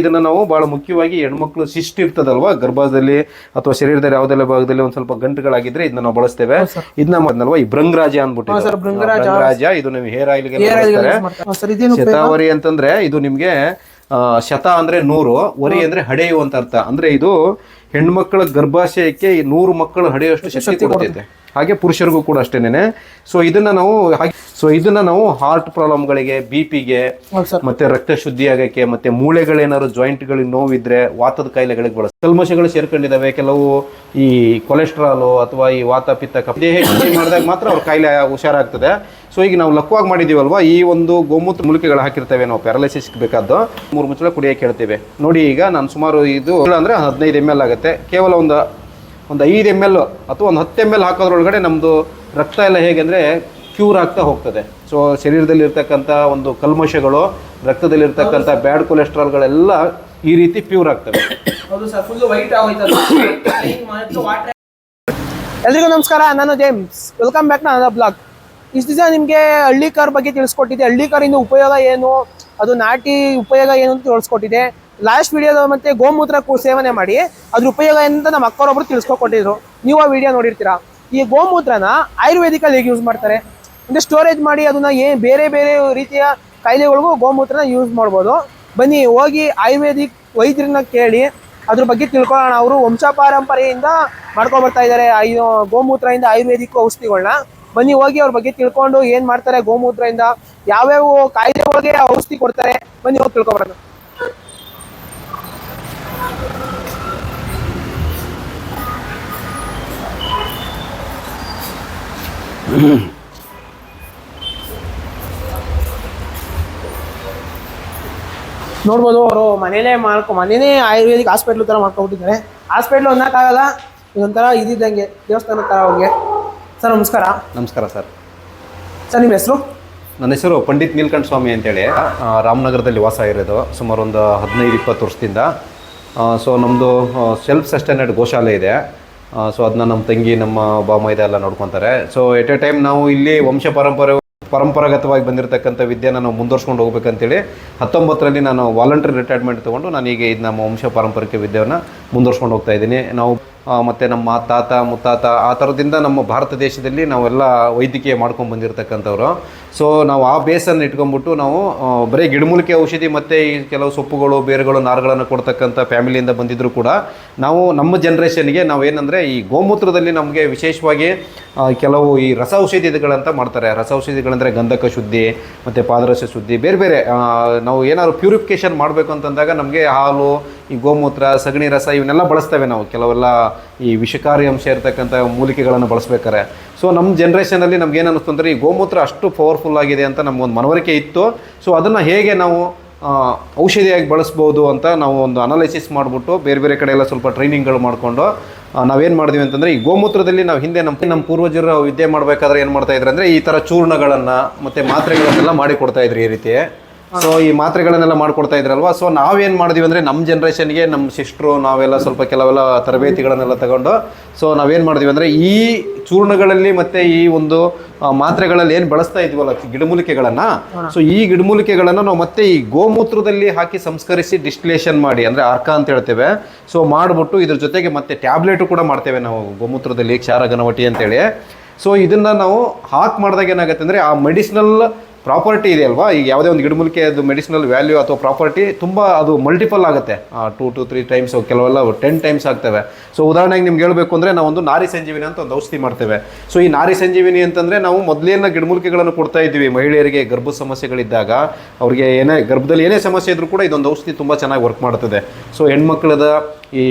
ಇದನ್ನ ನಾವು ಬಹಳ ಮುಖ್ಯವಾಗಿ ಹೆಣ್ಮಕ್ಳು ಶಿಸ್ಟ್ ಇರ್ತದಲ್ವಾ? ಗರ್ಭದಲ್ಲಿ ಅಥವಾ ಶರೀರದಲ್ಲಿ ಯಾವ್ದೆಲ್ಲ ಭಾಗದಲ್ಲಿ ಒಂದ್ ಸ್ವಲ್ಪ ಗಂಟುಗಳಾಗಿದ್ರೆ ಇದನ್ನ ನಾವು ಬಳಸ್ತೇವೆ. ಇದನ್ನ ಮಾಡಿದ್ನಲ್ವಾ ಈ ಭೃಂಗರಾಜ ಅನ್ಬಿಟ್ಟು ಭೃಂಗರಾಜ. ಇದು ನಿಮ್ಗೆ ಹೇರ್ ಆಯಿಲ್? ಶತಾವರಿ ಅಂತಂದ್ರೆ ಇದು ನಿಮ್ಗೆ ಶತ ಅಂದ್ರೆ ನೂರು ವರಿ ಅಂದ್ರೆ ಹಡೆಯುವಂತ ಅರ್ಥ. ಅಂದ್ರೆ ಇದು ಹೆಣ್ಮಕ್ಳ ಗರ್ಭಾಶಯಕ್ಕೆ ನೂರು ಮಕ್ಕಳು ಹಡೆಯುವಷ್ಟು ಶಕ್ತಿ ಕೊಡ್ತೈತೆ. ಹಾಗೆ ಪುರುಷರಿಗೂ ಕೂಡ ಅಷ್ಟೇನೆ ಸೊ ಇದನ್ನ ನಾವು ಹಾಗೆ ಸೊ ಇದನ್ನ ನಾವು ಹಾರ್ಟ್ ಪ್ರಾಬ್ಲಮ್ಗಳಿಗೆ ಬಿ ಪಿಗೆ ಮತ್ತೆ ರಕ್ತ ಶುದ್ಧಿ ಆಗಕ್ಕೆ ಮತ್ತೆ ಮೂಳೆಗಳೇನಾದ್ರು ಜಾಯಿಂಟ್ಗಳಿಗೆ ನೋವಿದ್ರೆ ವಾತದ ಕಾಯಿಲೆಗಳಿಗೆ ಬಳಸ ಕಲ್ಮಶಗಳು ಸೇರ್ಕೊಂಡಿದ್ದಾವೆ. ಕೆಲವು ಈ ಕೊಲೆಸ್ಟ್ರಾಲು ಅಥವಾ ಈ ವಾತ ಪಿತ್ತ ದೇಹ ಮಾಡಿದಾಗ ಮಾತ್ರ ಅವ್ರ ಕಾಯಿಲೆ ಹುಷಾರಾಗ್ತದೆ. ಸೊ ಈಗ ನಾವು ಲಕ್ವಾಗಿ ಮಾಡಿದೀವಲ್ವಾ ಈ ಒಂದು ಗೋಮೂತ್ರ ಮೂಲಿಕೆಗಳು ಹಾಕಿರ್ತೇವೆ ನಾವು. ಪ್ಯಾರಲೈಸಿಸ್ ಬೇಕಾದ್ದು. ಮೂರು ಮುಚ್ಚಳ ಕುಡಿಯೋಕೆ ಹೇಳ್ತೇವೆ. ನೋಡಿ ಈಗ ನಾನು ಸುಮಾರು ಇದು ಅಂದರೆ ಹದಿನೈದು ಎಂ ಎಲ್ ಆಗುತ್ತೆ. ಕೇವಲ ಒಂದು ಒಂದು ಐದು ಎಂ ಎಲ್ ಅಥವಾ ಒಂದು ಹತ್ತು ಎಂ ಎಲ್ ಹಾಕೋದ್ರೊಳಗಡೆ ನಮ್ಮದು ರಕ್ತ ಎಲ್ಲ ಹೇಗೆ ಅಂದರೆ ಕ್ಯೂರ್ ಆಗ್ತಾ ಹೋಗ್ತದೆ. ಸೊ ಶರೀರದಲ್ಲಿರ್ತಕ್ಕಂಥ ಒಂದು ಕಲ್ಮಶಗಳು ರಕ್ತದಲ್ಲಿರ್ತಕ್ಕಂಥ ಬ್ಯಾಡ್ ಕೊಲೆಸ್ಟ್ರಾಲ್ಗಳೆಲ್ಲ ಈ ರೀತಿ ಪ್ಯೂರ್ ಆಗ್ತವೆ. ಹೌದು ಸರ್ ಫುಲ್ ವೈಟ್ ಆಗೋಯ್ತಲ್ಲ ಎಲ್ರಿಗೂ ನಮಸ್ಕಾರ. ನಾನು ಜೇಮ್ಸ್ ವೆಲ್ಕಮ್ ಬ್ಯಾಕ್ ನನ್ನ ಬ್ಲಾಗ್ ಇಷ್ಟು ದಿವಸ ನಿಮಗೆ ಹಳ್ಳಿ ಕಾರ್ ಬಗ್ಗೆ ತಿಳಿಸ್ಕೊಟ್ಟಿದೆ ಹಳ್ಳಿ ಕಾರಿಂದ ಉಪಯೋಗ ಏನು? ಅದು ನಾಟಿ ಉಪಯೋಗ ಏನು ಅಂತ ತಿಳಿಸ್ಕೊಟ್ಟಿದೆ ಲಾಸ್ಟ್ ವಿಡಿಯೋದ ಮತ್ತೆ ಗೋಮೂತ್ರ ಸೇವನೆ ಮಾಡಿ, ಅದ್ರ ಉಪಯೋಗ ಏನಂತ ನಮ್ಮ ಅಕ್ಕರೊಬ್ರು ತಿಳಿಸ್ಕೊಟ್ಟಿದ್ರು. ನೀವು ಆ ವಿಡಿಯೋ ನೋಡಿರ್ತೀರಾ? ಈ ಗೋಮೂತ್ರನ ಆಯುರ್ವೇದಿಕಲ್ಲಿ ಹೇಗೆ ಯೂಸ್ ಮಾಡ್ತಾರೆ? ಅಂದರೆ ಸ್ಟೋರೇಜ್ ಮಾಡಿ ಅದನ್ನ ಏನ್ ಬೇರೆ ಬೇರೆ ರೀತಿಯ ಕಾಯಿಲೆಗಳಿಗೂ ಗೋಮೂತ್ರನ ಯೂಸ್ ಮಾಡ್ಬೋದು. ಬನ್ನಿ, ಹೋಗಿ ಆಯುರ್ವೇದಿಕ್ ವೈದ್ಯರನ್ನ ಕೇಳಿ, ಅದ್ರ ಬಗ್ಗೆ ತಿಳ್ಕೊಳ್ಳೋಣ. ಅವರು ವಂಶ ಪಾರಂಪರೆಯಿಂದ ಮಾಡ್ಕೊಂಡ್ ಬರ್ತಾ ಇದ್ದಾರೆ. ಗೋಮೂತ್ರದಿಂದ ಆಯುರ್ವೇದಿಕ್ ಔಷಧಿಗಳನ್ನ ಬನ್ನಿ, ಹೋಗಿ ಅವ್ರ ಬಗ್ಗೆ ತಿಳ್ಕೊಂಡು ಏನ್ ಮಾಡ್ತಾರೆ ಗೋಮೂತ್ರದಿಂದ, ಯಾವ್ಯಾವ ಕಾಯಿಲೆಗಳಿಗೆ ಔಷಧಿ ಕೊಡ್ತಾರೆ, ಬನ್ನಿ, ಹೋಗಿ ತಿಳ್ಕೊಬಾರ್ದು ನೋಡ್ಬೋದು ಅವರು ಮನೇಲೇ ಮಾಡ್ಕೊ, ಮನೇನೇ ಆಯುರ್ವೇದಿಕ್ ಹಾಸ್ಪಿಟ್ಲ್ ತರ ಮಾಡ್ಕೊಬಿಟ್ಟಿದ್ದಾರೆ. ಹಾಸ್ಪಿಟ್ಲ್ ಅನ್ನೋಕ್ಕಾಗಲ್ಲ, ಇದೊಂಥರ ಇದ್ದಿದ್ದಂಗೆ ದೇವಸ್ಥಾನ ತರ ಅವ್ರಿಗೆ ಸರ್ ನಮಸ್ಕಾರ. ನಮಸ್ಕಾರ ಸರ್. ಸರ್ ನಿಮ್ಮ ಹೆಸರು? ನನ್ನ ಹೆಸರು ಪಂಡಿತ್ ನೀಲ್ಕಂಠ ಸ್ವಾಮಿ ಅಂತೇಳಿ. ರಾಮನಗರದಲ್ಲಿ ವಾಸ ಇರೋದು. ಸುಮಾರು ಒಂದು ಹದಿನೈದು ಇಪ್ಪತ್ತು ವರ್ಷದಿಂದ. ಸೊ ನಮ್ಮದು ಸೆಲ್ಫ್ ಸಸ್ಟೈನೆಡ್ ಗೋಶಾಲೆ ಇದೆ. ಸೊ ಅದನ್ನ ನಮ್ಮ ತಂಗಿ ನಮ್ಮ ಬಾಮ ಇದೆಲ್ಲ ನೋಡ್ಕೊತಾರೆ. ಸೊ ಎಟ್ ಎ ಟೈಮ್ ನಾವು ಇಲ್ಲಿ ವಂಶ ಪರಂಪರೆ ಪರಂಪರಾಗತವಾಗಿ ಬಂದಿರತಕ್ಕಂಥ ವಿದ್ಯೆನ ನಾವು ಮುಂದುವರ್ಸ್ಕೊಂಡು ಹೋಗ್ಬೇಕಂತೇಳಿ ಹತ್ತೊಂಬತ್ತರಲ್ಲಿ ನಾನು ವಾಲಂಟರಿ ರಿಟೈರ್ಮೆಂಟ್ ತೊಗೊಂಡು ನಾನೀಗ ಇದು ನಮ್ಮ ವಂಶ ಪಾರಂಪರಿಕ ವಿದ್ಯೆಯನ್ನು ಮುಂದುವರ್ಸ್ಕೊಂಡು ಹೋಗ್ತಾ ಇದ್ದೀನಿ. ನಾವು ಮತ್ತೆ ನಮ್ಮ ತಾತ, ಮುತ್ತಾತ, ಆ ಥರದಿಂದ ನಮ್ಮ ಭಾರತ ದೇಶದಲ್ಲಿ ನಾವೆಲ್ಲ ವೈದ್ಯಕೀಯ ಮಾಡ್ಕೊಂಡು ಬಂದಿರತಕ್ಕಂಥವ್ರು. ಸೊ ನಾವು ಆ ಬೇಸನ್ನು ಇಟ್ಕೊಂಡ್ಬಿಟ್ಟು ನಾವು ಬರೀ ಗಿಡಮೂಲಿಕೆ ಔಷಧಿ ಮತ್ತು ಈ ಕೆಲವು ಸೊಪ್ಪುಗಳು, ಬೇರುಗಳು, ನಾರುಗಳನ್ನು ಕೊಡ್ತಕ್ಕಂಥ ಫ್ಯಾಮಿಲಿಯಿಂದ ಬಂದಿದ್ದರೂ ಕೂಡ ನಾವು ನಮ್ಮ ಜನ್ರೇಷನ್ಗೆ ನಾವೇನಂದರೆ ಈ ಗೋಮೂತ್ರದಲ್ಲಿ ನಮಗೆ ವಿಶೇಷವಾಗಿ ಕೆಲವು ಈ ರಸ ಔಷಧಿಗಳಂತ ಮಾಡ್ತಾರೆ. ರಸ ಔಷಧಿಗಳಂದರೆ ಗಂಧಕ ಶುದ್ಧಿ, ಮತ್ತು ಪಾದರಸ ಶುದ್ಧಿ, ಬೇರೆ ಬೇರೆ ನಾವು ಏನಾದ್ರು ಪ್ಯೂರಿಫಿಕೇಷನ್ ಮಾಡಬೇಕು ಅಂತಂದಾಗ ನಮಗೆ ಹಾಲು ಈ ಗೋಮೂತ್ರ, ಸಗಣಿ ರಸ ಇವನ್ನೆಲ್ಲ ಬಳಸ್ತೇವೆ ನಾವು. ಕೆಲವೆಲ್ಲ ಈ ವಿಷಕಾರಿ ಅಂಶ ಇರತಕ್ಕಂಥ ಮೂಲಿಕೆಗಳನ್ನು ಬಳಸ್ಬೇಕಾರೆ ಸೊ ನಮ್ಮ ಜನ್ರೇಷನಲ್ಲಿ ನಮ್ಗೆ ಏನು ಅನ್ನಿಸ್ತು ಅಂದರೆ ಈ ಗೋಮೂತ್ರ ಅಷ್ಟು ಪವರ್ಫುಲ್ ಆಗಿದೆ ಅಂತ ನಮಗೊಂದು ಮನವರಿಕೆ ಇತ್ತು. ಸೊ ಅದನ್ನು ಹೇಗೆ ನಾವು ಔಷಧಿಯಾಗಿ ಬಳಸ್ಬೋದು ಅಂತ ನಾವು ಒಂದು ಅನಾಲಿಸಿಸ್ ಮಾಡಿಬಿಟ್ಟು ಬೇರೆ ಬೇರೆ ಕಡೆ ಎಲ್ಲ ಸ್ವಲ್ಪ ಟ್ರೈನಿಂಗ್ಗಳು ಮಾಡಿಕೊಂಡು ನಾವೇನು ಮಾಡಿದ್ವಿ ಅಂತಂದರೆ ಈ ಗೋಮೂತ್ರದಲ್ಲಿ ನಾವು ಹಿಂದೆ ನಮ್ಮ ನಮ್ಮ ಪೂರ್ವಜರು ವಿದ್ಯೆ ಮಾಡಬೇಕಾದ್ರೆ ಏನು ಮಾಡ್ತಾಯಿದ್ರು ಅಂದರೆ ಈ ಥರ ಚೂರ್ಣಗಳನ್ನು ಮತ್ತು ಮಾತ್ರೆಗಳನ್ನೆಲ್ಲ ಮಾಡಿ ಕೊಡ್ತಾ ಇದ್ರು ಈ ರೀತಿ. ಸೊ ಈ ಮಾತ್ರೆಗಳನ್ನೆಲ್ಲ ಮಾಡ್ಕೊಡ್ತಾ ಇದ್ರಲ್ವಾ? ಸೊ ನಾವೇನು ಮಾಡಿದ್ವಿ ಅಂದರೆ ನಮ್ಮ ಜನ್ರೇಷನ್ಗೆ ನಮ್ಮ ಸಿಸ್ಟ್ರು ನಾವೆಲ್ಲ ಸ್ವಲ್ಪ ಕೆಲವೆಲ್ಲ ತರಬೇತಿಗಳನ್ನೆಲ್ಲ ತಗೊಂಡು ಸೊ ನಾವೇನು ಮಾಡಿದ್ವಿ ಅಂದರೆ ಈ ಚೂರ್ಣಗಳಲ್ಲಿ ಮತ್ತು ಈ ಒಂದು ಮಾತ್ರೆಗಳಲ್ಲಿ ಏನು ಬಳಸ್ತಾ ಇದ್ವಲ್ಲ ಗಿಡಮೂಲಿಕೆಗಳನ್ನು ಸೊ ಈ ಗಿಡಮೂಲಿಕೆಗಳನ್ನು ನಾವು ಮತ್ತೆ ಈ ಗೋಮೂತ್ರದಲ್ಲಿ ಹಾಕಿ ಸಂಸ್ಕರಿಸಿ ಡಿಸ್ಟಿಲೇಷನ್ ಮಾಡಿ ಅಂದರೆ ಅರ್ಕ ಅಂತ ಹೇಳ್ತೇವೆ. ಸೊ ಮಾಡಿಬಿಟ್ಟು ಇದ್ರ ಜೊತೆಗೆ ಮತ್ತೆ ಟ್ಯಾಬ್ಲೆಟು ಕೂಡ ಮಾಡ್ತೇವೆ ನಾವು ಗೋಮೂತ್ರದಲ್ಲಿ ಕ್ಷಾರ ಘನವಟಿ ಅಂತೇಳಿ. ಸೊ ಇದನ್ನು ನಾವು ಹಾಕಿ ಮಾಡಿದಾಗ ಏನಾಗುತ್ತೆ ಅಂದರೆ ಆ ಮೆಡಿಸಿನಲ್ ಪ್ರಾಪರ್ಟಿ ಇದೆ ಅಲ್ವಾ? ಈಗ ಯಾವುದೇ ಒಂದು ಗಿಡಮೂಲಿಕೆ ಅದು ಮೆಡಿಸಿನಲ್ ವ್ಯಾಲ್ಯೂ ಅಥವಾ ಪ್ರಾಪರ್ಟಿ ತುಂಬ ಅದು ಮಲ್ಟಿಪಲ್ ಆಗುತ್ತೆ. ಟೂ ಟು ತ್ರೀ ಟೈಮ್ಸ್ ಕೆಲವೆಲ್ಲ ಟೆನ್ ಟೈಮ್ಸ್ ಆಗ್ತವೆ. ಸೊ ಉದಾಹರಣೆಗೆ ನಿಮ್ಗೆ ಹೇಳಬೇಕು ಅಂದರೆ ನಾವು ಒಂದು ನಾರಿ ಸಂಜೀವಿನಿ ಅಂತ ಒಂದು ಔಷಧಿ ಮಾಡ್ತೇವೆ. ಸೊ ಈ ನಾರಿ ಸಂಜೀವಿನಿ ಅಂತಂದರೆ ನಾವು ಮೊದಲೇನ ಗಿಡಮೂಲಿಕೆಗಳನ್ನು ಕೊಡ್ತಾ ಇದ್ದೀವಿ. ಮಹಿಳೆಯರಿಗೆ ಗರ್ಭ ಸಮಸ್ಯೆಗಳಿದ್ದಾಗ ಅವರಿಗೆ ಏನೇ, ಗರ್ಭದಲ್ಲಿ ಏನೇ ಸಮಸ್ಯೆ ಇದ್ರೂ ಕೂಡ ಇದೊಂದು ಔಷಧಿ ತುಂಬ ಚೆನ್ನಾಗಿ ವರ್ಕ್ ಮಾಡ್ತದೆ. ಸೊ ಹೆಣ್ಮಕ್ಳದ ಈ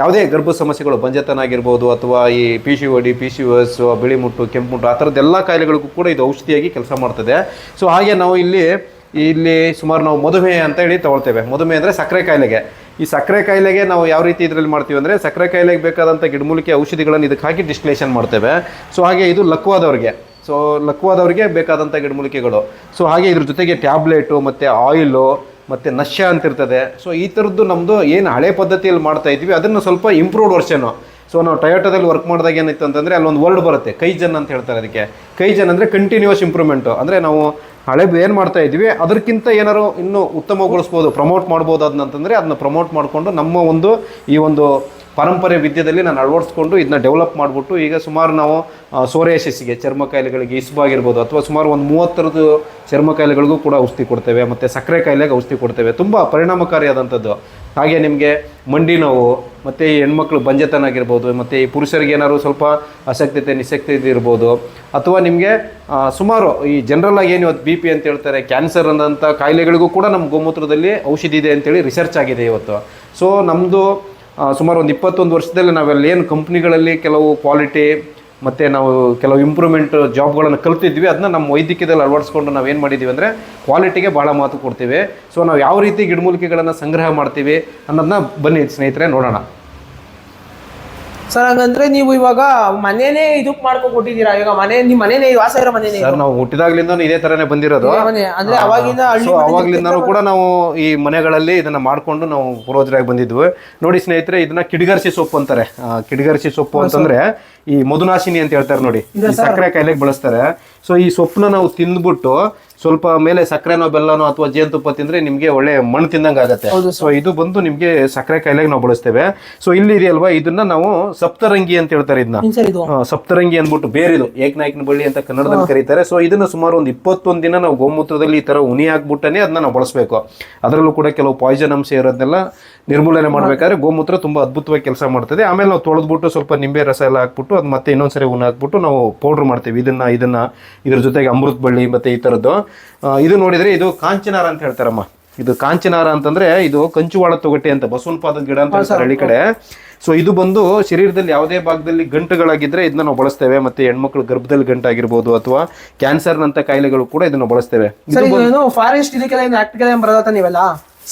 ಯಾವುದೇ ಗರ್ಭ ಸಮಸ್ಯೆಗಳು ಬಂಜತನ ಆಗಿರ್ಬೋದು ಅಥವಾ ಈ P C O D P C S ಬಿಳಿ ಮುಟ್ಟು, ಕೆಂಪು ಮುಟ್ಟು, ಆ ಥರದ್ದು ಎಲ್ಲ ಕಾಯಿಲೆಗಳಿಗೂ ಕೂಡ ಇದು ಔಷಧಿಯಾಗಿ ಕೆಲಸ ಮಾಡ್ತದೆ. ಸೊ ಹಾಗೆ ನಾವು ಇಲ್ಲಿ ಇಲ್ಲಿ ಸುಮಾರು ನಾವು ಮಧುಮೇಹ ಅಂತ ಹೇಳಿ ತಗೊಳ್ತೇವೆ. ಮಧುಮೇಹ ಅಂದರೆ ಸಕ್ಕರೆ ಕಾಯಿಲೆಗೆ. ಈ ಸಕ್ಕರೆ ಕಾಯಿಲೆಗೆ ನಾವು ಯಾವ ರೀತಿ ಇದರಲ್ಲಿ ಮಾಡ್ತೀವಿ ಅಂದರೆ ಸಕ್ಕರೆ ಕಾಯಿಲೆಗೆ ಬೇಕಾದಂಥ ಗಿಡಮೂಲಿಕೆ ಔಷಧಿಗಳನ್ನು ಇದಕ್ಕೆ ಹಾಕಿ ಡಿಸ್ಟಿಲೇಷನ್ ಮಾಡ್ತೇವೆ. ಸೊ ಹಾಗೆ ಇದು ಲಕ್ವಾದವ್ರಿಗೆ. ಸೊ ಲಕ್ವಾದವ್ರಿಗೆ ಬೇಕಾದಂಥ ಗಿಡಮೂಲಿಕೆಗಳು. ಸೊ ಹಾಗೆ ಇದ್ರ ಜೊತೆಗೆ ಟ್ಯಾಬ್ಲೆಟು ಮತ್ತು ಆಯಿಲು ಮತ್ತು ನಶ್ಯ ಅಂತ ಇರ್ತದೆ ಸೊ ಈ ಥರದ್ದು ನಮ್ಮದು ಏನು ಹಳೆ ಪದ್ಧತಿಯಲ್ಲಿ ಮಾಡ್ತಾ ಇದ್ವಿ ಅದನ್ನು ಸ್ವಲ್ಪ ಇಂಪ್ರೂವ್ಡ್ ವರ್ಷನು ಸೊ ನಾವು ಟೊಯೋಟೋದಲ್ಲಿ ವರ್ಕ್ ಮಾಡಿದಾಗ ಏನಿತ್ತು ಅಂತಂದರೆ ಅಲ್ಲೊಂದು ವರ್ಡ್ ಬರುತ್ತೆ, ಕೈಜನ್ ಅಂತ ಹೇಳ್ತಾರೆ ಅದಕ್ಕೆ. ಕೈಜನ್ ಅಂದರೆ ಕಂಟಿನ್ಯೂಸ್ ಇಂಪ್ರೂವ್ಮೆಂಟು ಅಂದರೆ ನಾವು ಹಳೆ ಏನು ಮಾಡ್ತಾ ಇದ್ವಿ ಅದಕ್ಕಿಂತ ಏನಾರು ಇನ್ನೂ ಉತ್ತಮಗೊಳಿಸ್ಬೋದು ಪ್ರಮೋಟ್ ಮಾಡ್ಬೋದು ಅದನ್ನಂತಂದರೆ ಅದನ್ನ ಪ್ರಮೋಟ್ ಮಾಡಿಕೊಂಡು ನಮ್ಮ ಒಂದು ಈ ಒಂದು ಪರಂಪರೆ ವಿದ್ಯೆದಲ್ಲಿ ನಾನು ಅಳವಡಿಸ್ಕೊಂಡು ಇದನ್ನ ಡೆವಲಪ್ ಮಾಡಿಬಿಟ್ಟು ಈಗ ಸುಮಾರು ನಾವು ಸೋರೆಯಶಸ್ಸಿಗೆ ಚರ್ಮ ಕಾಯಿಲೆಗಳಿಗೆ ಇಸುಬಾಗಿರ್ಬೋದು ಅಥವಾ ಸುಮಾರು ಒಂದು ಮೂವತ್ತರದ್ದು ಚರ್ಮ ಕಾಯಿಲೆಗಳಿಗೂ ಕೂಡ ಔಷಧಿ ಕೊಡ್ತೇವೆ, ಮತ್ತು ಸಕ್ಕರೆ ಕಾಯಿಲೆಗೆ ಔಷಧಿ ಕೊಡ್ತೇವೆ. ತುಂಬ ಪರಿಣಾಮಕಾರಿಯಾದಂಥದ್ದು. ಹಾಗೆ ನಿಮಗೆ ಮಂಡಿ ನೋವು, ಮತ್ತು ಈ ಹೆಣ್ಮಕ್ಳು ಬಂಜೆತನ ಆಗಿರ್ಬೋದು, ಮತ್ತು ಈ ಪುರುಷರಿಗೆ ಏನಾದ್ರು ಸ್ವಲ್ಪ ಅಸಕ್ತತೆ ನಿಸಕ್ತತೆ ಇರ್ಬೋದು ಅಥವಾ ನಿಮಗೆ ಸುಮಾರು ಈ ಜನರಲ್ ಆಗಿ ಏನು ಇವತ್ತು ಬಿ ಪಿ ಅಂತ ಹೇಳ್ತಾರೆ ಕ್ಯಾನ್ಸರ್ ಅನ್ನೋಂಥ ಕಾಯಿಲೆಗಳಿಗೂ ಕೂಡ ನಮ್ಮ ಗೋಮೂತ್ರದಲ್ಲಿ ಔಷಧಿ ಇದೆ ಅಂತೇಳಿ ರಿಸರ್ಚ್ ಆಗಿದೆ ಇವತ್ತು. ಸೊ ನಮ್ಮದು ಸುಮಾರು ಒಂದು ಇಪ್ಪತ್ತೊಂದು ವರ್ಷದಲ್ಲಿ ನಾವೆಲ್ಲ ಏನು ಕಂಪ್ನಿಗಳಲ್ಲಿ ಕೆಲವು ಕ್ವಾಲಿಟಿ ಮತ್ತು ನಾವು ಕೆಲವು ಇಂಪ್ರೂವ್ಮೆಂಟ್ ಜಾಬ್ಗಳನ್ನು ಕಲ್ತಿದ್ವಿ ಅದನ್ನ ನಮ್ಮ ವೈದ್ಯಕೀಯದಲ್ಲಿ ಅಳವಡಿಸ್ಕೊಂಡು ನಾವು ಏನು ಮಾಡಿದ್ದೀವಿ ಅಂದರೆ ಕ್ವಾಲಿಟಿಗೆ ಭಾಳ ಮಾತು ಕೊಡ್ತೀವಿ. ಸೊ ನಾವು ಯಾವ ರೀತಿ ಗಿಡಮೂಲಿಕೆಗಳನ್ನು ಸಂಗ್ರಹ ಮಾಡ್ತೀವಿ ಅನ್ನೋದನ್ನ ಬನ್ನಿ ಸ್ನೇಹಿತರೆ ನೋಡೋಣ. ಸರ್ ಹಂಗಂದ್ರೆ ನೀವು ಇವಾಗ ಮನೇನೆ ಇದಕ್ ಮಾಡ್ಕೊಂಡ್ಬಿಟ್ಟಿದ್ದೀರಾ ಇವಾಗ ಮನೆ ನಿಮ್ ಮನೇನೆ ಇದು ವಾಸ ಇರೋ ಮನೇನೆ ಸರ್ ನಾವು ಹುಟ್ಟಿದಾಗ್ಲಿಂದ ಇದೇ ತರನೇ ಬಂದಿರೋದು. ಮನೆ ಅಂದ್ರೆ ಅವಾಗಿಂದ ಹಳ್ಳಿ ಸೊ ಮನೆ ಅವಾಗ್ಲಿಂದನೂ ಕೂಡ ನಾವು ಈ ಮನೆಗಳಲ್ಲಿ ಇದನ್ನ ಮಾಡ್ಕೊಂಡು ನಾವು ಪೂರ್ವಜರಾಗಿ ಬಂದಿದ್ವಿ. ನೋಡಿ ಸ್ನೇಹಿತರೆ ಇದನ್ನ ಕಿಡಿಗರ್ಸಿ ಸೊಪ್ಪು ಅಂತಾರೆ. ಆ, ಕಿಡಿಗರ್ಸಿ ಸೊಪ್ಪು ಅಂತಂದ್ರೆ ಈ ಮಧುನಾಶಿನಿ ಅಂತ ಹೇಳ್ತಾರೆ ನೋಡಿ. ಈ ಸಕ್ಕರೆ ಕಾಯಿಲೆಗೆ ಬಳಸ್ತಾರೆ. ಸೊ ಈ ಸೊಪ್ಪನ್ನ ನಾವು ತಿಂದ್ಬಿಟ್ಟು ಸ್ವಲ್ಪ ಮೇಲೆ ಸಕ್ಕರೆನೋ ಬೆಲ್ಲನೋ ಅಥವಾ ಜೇನುತುಪ್ಪ ತಿಂದ್ರೆ ನಿಮಗೆ ಒಳ್ಳೆ ಮಣ್ಣು ತಿಂದಂಗೆ ಆಗುತ್ತೆ. ಸೊ ಇದು ಬಂದು ನಿಮಗೆ ಸಕ್ಕರೆ ಕಾಯಿಲೆಗೆ ನಾವು ಬಳಸ್ತೇವೆ. ಸೊ ಇಲ್ಲಿ ಇದೆಯಲ್ವಾ? ಇದನ್ನ ನಾವು ಸಪ್ತರಂಗಿ ಅಂತ ಹೇಳ್ತಾರೆ ಇದನ್ನ ಸಪ್ತರಂಗಿ ಅಂದ್ಬಿಟ್ಟು ಬೇರಿದು. ಏಕನಾಯಕನ ಬಳ್ಳಿ ಅಂತ ಕನ್ನಡದಲ್ಲಿ ಕರೀತಾರೆ. ಸೊ ಇದನ್ನ ಸುಮಾರು ಒಂದು ಇಪ್ಪತ್ತೊಂದು ದಿನ ನಾವು ಗೋಮೂತ್ರದಲ್ಲಿ ಈ ತರ ಉನಿ ಹಾಕ್ಬಿಟ್ಟನೆ ಅದನ್ನ ನಾವು ಬಳಸಬೇಕು. ಅದರಲ್ಲೂ ಕೂಡ ಕೆಲವು ಪಾಯ್ಸನ್ ಅಂಶ ಇರೋದನ್ನೆಲ್ಲ ನಿರ್ಮೂಲನೆ ಮಾಡ್ಬೇಕಾದ್ರೆ ಗೋಮೂತ್ರ ತುಂಬಾ ಅದ್ಭುತವಾಗಿ ಕೆಲಸ ಮಾಡ್ತದೆ. ಆಮೇಲೆ ನಾವು ತೊಳೆದ್ಬಿಟ್ಟು ಸ್ವಲ್ಪ ನಿಂಬೆ ರಸ ಎಲ್ಲ ಹಾಕ್ಬಿಟ್ಟು ಅದು ಮತ್ತೆ ಇನ್ನೊಂದ್ಸರಿ ಉನ್ನ ಹಾಕ್ಬಿಟ್ಟು ನಾವು ಪೌಡ್ರ್ ಮಾಡ್ತೀವಿ. ಇದನ್ನ ಇದನ್ನ ಇದ್ರ ಜೊತೆಗೆ ಅಮೃತ ಬಳ್ಳಿ ಮತ್ತೆ ಈ ತರದ್ದು. ಇದು ನೋಡಿದ್ರೆ ಇದು ಕಾಂಚನಾರ ಅಂತ ಹೇಳ್ತಾರಮ್ಮ. ಇದು ಕಾಂಚನಾರ ಅಂತಂದ್ರೆ ಇದು ಕಂಚುವಾಳ ತೊಗಟೆ ಅಂತ ಬಸವನಪಾದದ ಗಿಡ ಅಂತ ಹೇಳ್ತಾರೆ ಹಳ್ಳಿ ಕಡೆ. ಸೊ ಇದು ಬಂದು ಶರೀರದಲ್ಲಿ ಯಾವುದೇ ಭಾಗದಲ್ಲಿ ಗಂಟುಗಳಾಗಿದ್ರೆ ಇದನ್ನ ನಾವು ಬಳಸ್ತೇವೆ. ಮತ್ತೆ ಹೆಣ್ಮಕ್ಳು ಗರ್ಭದಲ್ಲಿ ಗಂಟಾಗಿರ್ಬೋದು ಅಥವಾ ಕ್ಯಾನ್ಸರ್ ನಂತ ಕಾಯಿಲೆಗಳು ಕೂಡ ಇದನ್ನ ಬಳಸ್ತೇವೆ. ಫಾರೆಸ್ಟ್ ಇದಕ್ಕೆಲ್ಲ ನೀವೆಲ್ಲ?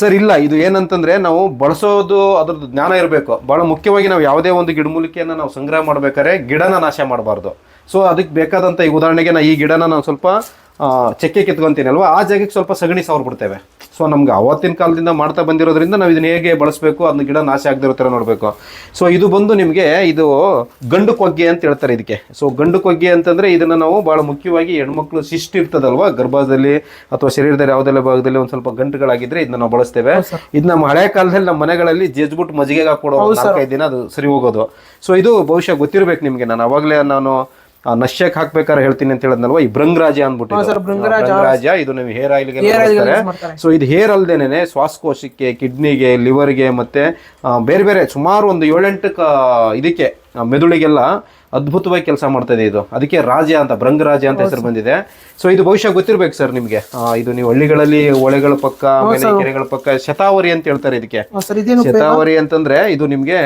ಸರ್ ಇಲ್ಲ. ಇದು ಏನಂತಂದ್ರೆ ನಾವು ಬಳಸೋದು ಅದ್ರದ್ದು ಜ್ಞಾನ ಇರಬೇಕು. ಬಹಳ ಮುಖ್ಯವಾಗಿ ನಾವು ಯಾವುದೇ ಒಂದು ಗಿಡಮೂಲಿಕೆಯನ್ನು ನಾವು ಸಂಗ್ರಹ ಮಾಡ್ಬೇಕಾದ್ರೆ ಗಿಡನ ನಾಶ ಮಾಡಬಾರ್ದು. ಸೊ ಅದಕ್ಕೆ ಬೇಕಾದಂತ ಈ ಉದಾಹರಣೆಗೆ ನಾ ಈ ಗಿಡನ ನಾನು ಸ್ವಲ್ಪ ಚಕ್ಕೆ ಕಿತ್ಕೊಂತೀನಿ ಅಲ್ವಾ ಆ ಜಾಗಕ್ಕೆ ಸ್ವಲ್ಪ ಸಗಣಿ ಸಾವಿರ ಬಿಡ್ತೇವೆ. ಸೊ ನಮ್ಗೆ ಅವತ್ತಿನ ಕಾಲದಿಂದ ಮಾಡ್ತಾ ಬಂದಿರೋದ್ರಿಂದ ನಾವು ಇದನ್ನ ಹೇಗೆ ಬಳಸಬೇಕು ಅದನ್ನ ಗಿಡ ನಾಶ ಆಗದಿರೋ ಥರ ನೋಡಬೇಕು. ಸೊ ಇದು ಬಂದು ನಿಮಗೆ ಇದು ಗಂಡು ಕೊಗ್ಗೆ ಅಂತ ಹೇಳ್ತಾರೆ ಇದಕ್ಕೆ. ಸೊ ಗಂಡು ಕೊಗ್ಗೆ ಅಂತಂದ್ರೆ ಇದನ್ನ ನಾವು ಬಹಳ ಮುಖ್ಯವಾಗಿ ಹೆಣ್ಮಕ್ಳು ಶಿಸ್ಟ್ ಇರ್ತದಲ್ವಾ? ಗರ್ಭದಲ್ಲಿ ಅಥವಾ ಶರೀರದ ಯಾವುದೆಲ್ಲ ಭಾಗದಲ್ಲಿ ಒಂದು ಸ್ವಲ್ಪ ಗಂಟುಗಳಾಗಿದ್ರೆ ಇದನ್ನ ನಾವು ಬಳಸ್ತೇವೆ. ಇದು ನಮ್ಮ ಹಳೆ ಕಾಲದಲ್ಲಿ ನಮ್ಮ ಮನೆಗಳಲ್ಲಿ ಜಜ್ಬಿಟ್ಟು ಮಜ್ಜಿಗೆ ಹಾಕೊಡೋ ನಾಲ್ಕೈದು ದಿನ ಅದು ಸರಿ ಹೋಗೋದು. ಸೊ ಇದು ಬಹುಶಃ ಗೊತ್ತಿರ್ಬೇಕು ನಿಮ್ಗೆ. ನಾನು ಅವಾಗಲೇ ನಾನು ನಶ್ಯಕ್ಕೆ ಹಾಕ್ಬೇಕಾದ್ರೆ ಹೇಳ್ತೀನಿ ಅಂತ ಹೇಳಿದ್ನಲ್ವಾ? ಈ ಭೃಂಗರಾಜ ಅಂದ್ಬಿಟ್ಟು ಇದು. ಸರ್, ಭೃಂಗರಾಜ. ಇದು ನೀವು ಹೇರ್ ಆಯಿಲ್ಗೆ. ಸೊ ಇದು ಹೇರ್ ಅಲ್ಲದೇನೆ ಶ್ವಾಸಕೋಶಕ್ಕೆ ಕಿಡ್ನಿಗೆ ಲಿವರ್ಗೆ ಮತ್ತೆ ಬೇರೆ ಬೇರೆ ಸುಮಾರು ಒಂದು ಏಳೆಂಟು ಇದಕ್ಕೆ ಮೆದುಳಿಗೆಲ್ಲ ಅದ್ಭುತವಾಗಿ ಕೆಲಸ ಮಾಡ್ತಾ ಇದೆ ಇದು. ಅದಕ್ಕೆ ರಾಜ ಅಂತ ಭೃಂಗರಾಜ ಅಂತ ಹೆಸರು ಬಂದಿದೆ. ಸೊ ಇದು ಬಹುಶಃ ಗೊತ್ತಿರ್ಬೇಕು ಸರ್ ನಿಮ್ಗೆ. ಇದು ನೀವು ಹಳ್ಳಿಗಳಲ್ಲಿ ಹೊಳೆಗಳ ಪಕ್ಕ ಮನೆ ಕೆರೆಗಳ ಪಕ್ಕ ಶತಾವರಿ ಅಂತ ಹೇಳ್ತಾರೆ ಇದಕ್ಕೆ. ಶತಾವರಿ ಅಂತಂದ್ರೆ ಇದು ನಿಮ್ಗೆ